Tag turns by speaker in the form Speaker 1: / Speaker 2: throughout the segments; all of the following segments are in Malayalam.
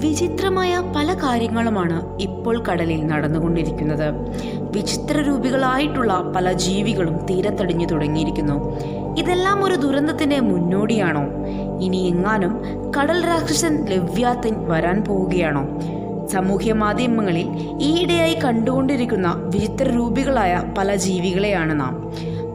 Speaker 1: വിചിത്രമായ പല കാര്യങ്ങളുമാണ് ഇപ്പോൾ കടലിൽ നടന്നുകൊണ്ടിരിക്കുന്നത്. വിചിത്ര രൂപികളായിട്ടുള്ള പല ജീവികളും തീരത്തടിഞ്ഞു തുടങ്ങിയിരിക്കുന്നു. ഇതെല്ലാം ഒരു ദുരന്തത്തിന്റെ മുന്നോടിയാണോ? ഇനി എങ്ങാനും കടൽ രാക്ഷസൻ ലവ്യാത്തിൻ വരാൻ പോവുകയാണോ? സാമൂഹ്യ മാധ്യമങ്ങളിൽ ഈയിടെയായി കണ്ടുകൊണ്ടിരിക്കുന്ന വിചിത്ര രൂപികളായ പല ജീവികളെയാണ് നാം.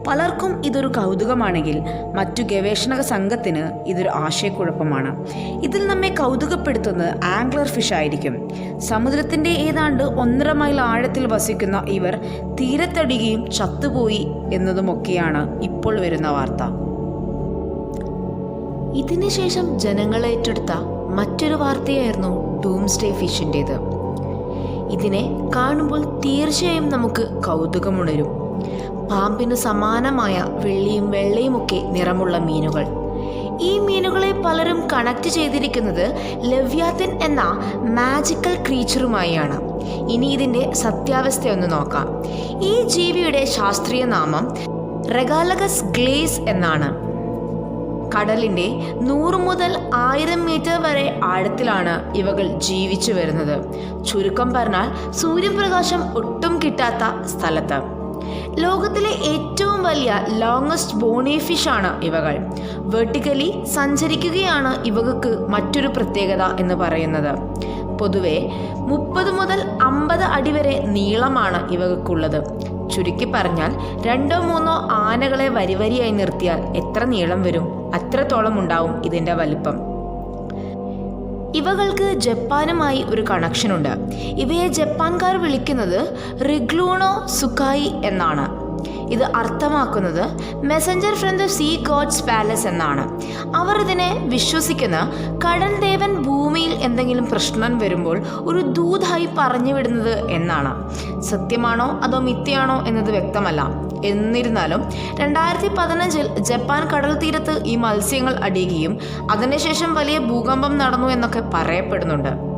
Speaker 1: പലർക്കും ഇതൊരു കൗതുകമാണെങ്കിൽ മറ്റു ഗവേഷണ സംഘത്തിന് ഇതൊരു ആശയക്കുഴപ്പമാണ്. ഇതിൽ നമ്മെ കൗതുകപ്പെടുത്തുന്നത് ആംഗ്ലർ ഫിഷ് ആയിരിക്കും. സമുദ്രത്തിന്റെ ഏതാണ്ട് ഒന്നര മൈൽ ആഴത്തിൽ വസിക്കുന്ന ഇവർ തീരത്തടികയും ചത്തുപോയി എന്നതുമൊക്കെയാണ് ഇപ്പോൾ വരുന്ന വാർത്ത. ഇതിനുശേഷം ജനങ്ങൾ ഏറ്റെടുത്ത മറ്റൊരു വാർത്തയായിരുന്നു ഡൂംസ്ഡേ ഫിഷിന്റേത്. ഇതിനെ കാണുമ്പോൾ തീർച്ചയായും നമുക്ക് കൗതുകമുണരും. പാമ്പിന് സമാനമായ വെള്ളിയും വെള്ളയുമൊക്കെ നിറമുള്ള മീനുകൾ. ഈ മീനുകളെ പലരും കണക്ട് ചെയ്തിരിക്കുന്നത് ലവ്യാത്തിൻ എന്ന മാജിക്കൽ ക്രീച്ചറുമായാണ് ഇനി ഇതിന്റെ സത്യാവസ്ഥ ഒന്ന് നോക്കാം. ഈ ജീവിയുടെ ശാസ്ത്രീയ നാമം റെഗാലഗസ് ഗ്ലേസ് എന്നാണ്. കടലിന്റെ നൂറ് മുതൽ ആയിരം മീറ്റർ വരെ ആഴത്തിലാണ് ഇവകൾ ജീവിച്ചു വരുന്നത്. ചുരുക്കം പറഞ്ഞാൽ സൂര്യപ്രകാശം ഒട്ടും കിട്ടാത്ത സ്ഥലത്ത്. ലോകത്തിലെ ഏറ്റവും വലിയ ലോങ്ങസ്റ്റ് ബോണി ഫിഷ് ആണ് ഇവകൾ. വെർട്ടിക്കലി സഞ്ചരിക്കുകയാണ് ഇവകൾക്ക് മറ്റൊരു പ്രത്യേകത എന്ന് പറയുന്നത്. പൊതുവെ മുപ്പത് മുതൽ അമ്പത് അടി വരെ നീളമാണ് ഇവകൾക്കുള്ളത്. ചുരുക്കി പറഞ്ഞാൽ രണ്ടോ മൂന്നോ ആനകളെ വരിവരിയായി നിർത്തിയാൽ എത്ര നീളം വരും അത്രത്തോളം ഉണ്ടാവും ഇതിന്റെ വലിപ്പം. ഇവകൾക്ക് ജപ്പാനുമായി ഒരു കണക്ഷനുണ്ട് ഇവയെ ജപ്പാൻകാർ വിളിക്കുന്നത് റിഗ്ലൂണോ സുക്കായി എന്നാണ്. ഇത് അർത്ഥമാക്കുന്നത് messenger from the sea gods palace എന്നാണ്. അവർ ഇതിനെ വിശ്വസിക്കുന്ന കടൽ ദേവൻ ഭൂമിയിൽ എന്തെങ്കിലും പ്രശ്നം വരുമ്പോൾ ഒരു ദൂതായി പറഞ്ഞു വിടുന്നത് എന്നാണ്. സത്യമാണോ അതോ മിഥ്യയാണോ എന്നത് വ്യക്തമല്ല. എന്നിരുന്നാലും രണ്ടായിരത്തി പതിനഞ്ചിൽ ജപ്പാൻ കടൽ തീരത്ത് ഈ മത്സ്യങ്ങൾ അടിയുകയും അതിനുശേഷം വലിയ ഭൂകമ്പം നടന്നു എന്നൊക്കെ പറയപ്പെടുന്നുണ്ട്.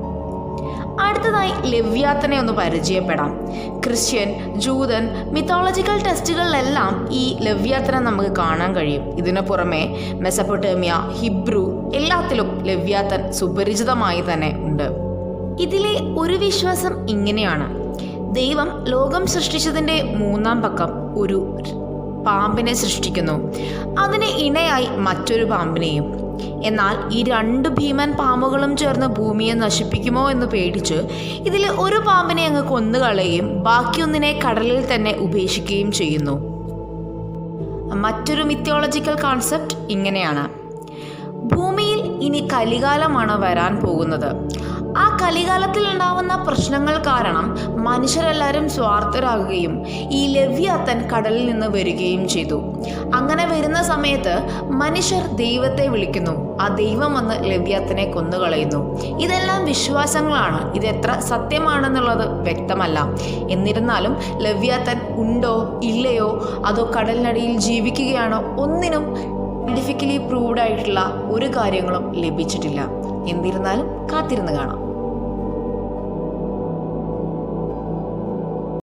Speaker 1: അടുത്തതായി ലവ്യാത്തനെ ഒന്ന് പരിചയപ്പെടാം. ക്രിസ്ത്യൻ ജൂതൻ മിത്തോളജിക്കൽ ടെസ്റ്റുകളിലെല്ലാം ഈ ലവ്യാത്തനെ നമുക്ക് കാണാൻ കഴിയും. ഇതിനു പുറമെ മെസപ്പൊട്ടേമിയ ഹിബ്രു എല്ലാത്തിലും ലവ്യാത്തൻ സുപരിചിതമായി തന്നെ ഉണ്ട്. ഇതിലെ ഒരു വിശ്വാസം ഇങ്ങനെയാണ്. ദൈവം ലോകം സൃഷ്ടിച്ചതിന്റെ മൂന്നാം പക്കം ഒരു പാമ്പിനെ സൃഷ്ടിക്കുന്നു. അതിന് ഇണയായി മറ്റൊരു പാമ്പിനെയും. എന്നാൽ ഈ രണ്ട് ഭീമൻ പാമ്പുകളും ചേർന്ന് ഭൂമിയെ നശിപ്പിക്കുമോ എന്ന് പേടിച്ച് ഇതിൽ ഒരു പാമ്പിനെ അങ്ങ് കൊന്നുകളയുകയും ബാക്കിയൊന്നിനെ കടലിൽ തന്നെ ഉപേക്ഷിക്കുകയും ചെയ്യുന്നു. മറ്റൊരു മിത്തോളജിക്കൽ കോൺസെപ്റ്റ് ഇങ്ങനെയാണ്. ഭൂമിയിൽ ഇനി കലികാലമാണ് വരാൻ പോകുന്നത്. ആ കലികാലത്തിൽ ഉണ്ടാവുന്ന പ്രശ്നങ്ങൾ കാരണം മനുഷ്യരെല്ലാവരും സ്വാർത്ഥരാകുകയും ഈ ലവ്യാത്തൻ കടലിൽ നിന്ന് വരികയും ചെയ്തു. അങ്ങനെ വരുന്ന സമയത്ത് മനുഷ്യർ ദൈവത്തെ വിളിക്കുന്നു. ആ ദൈവം വന്ന് ലവ്യാത്തനെ കൊന്നുകളയുന്നു. ഇതെല്ലാം വിശ്വാസങ്ങളാണ്. ഇത് എത്ര സത്യമാണെന്നുള്ളത് വ്യക്തമല്ല. എന്നിരുന്നാലും ലവ്യാത്തൻ ഉണ്ടോ ഇല്ലയോ അതോ കടലിനടിയിൽ ജീവിക്കുകയാണോ ഒന്നിനും സയന്റിഫിക്കലി പ്രൂവ്ഡ് ആയിട്ടുള്ള ഒരു കാര്യങ്ങളും ലഭിച്ചിട്ടില്ല. എന്നിരുന്നാലും കാത്തിരുന്ന് കാണാം.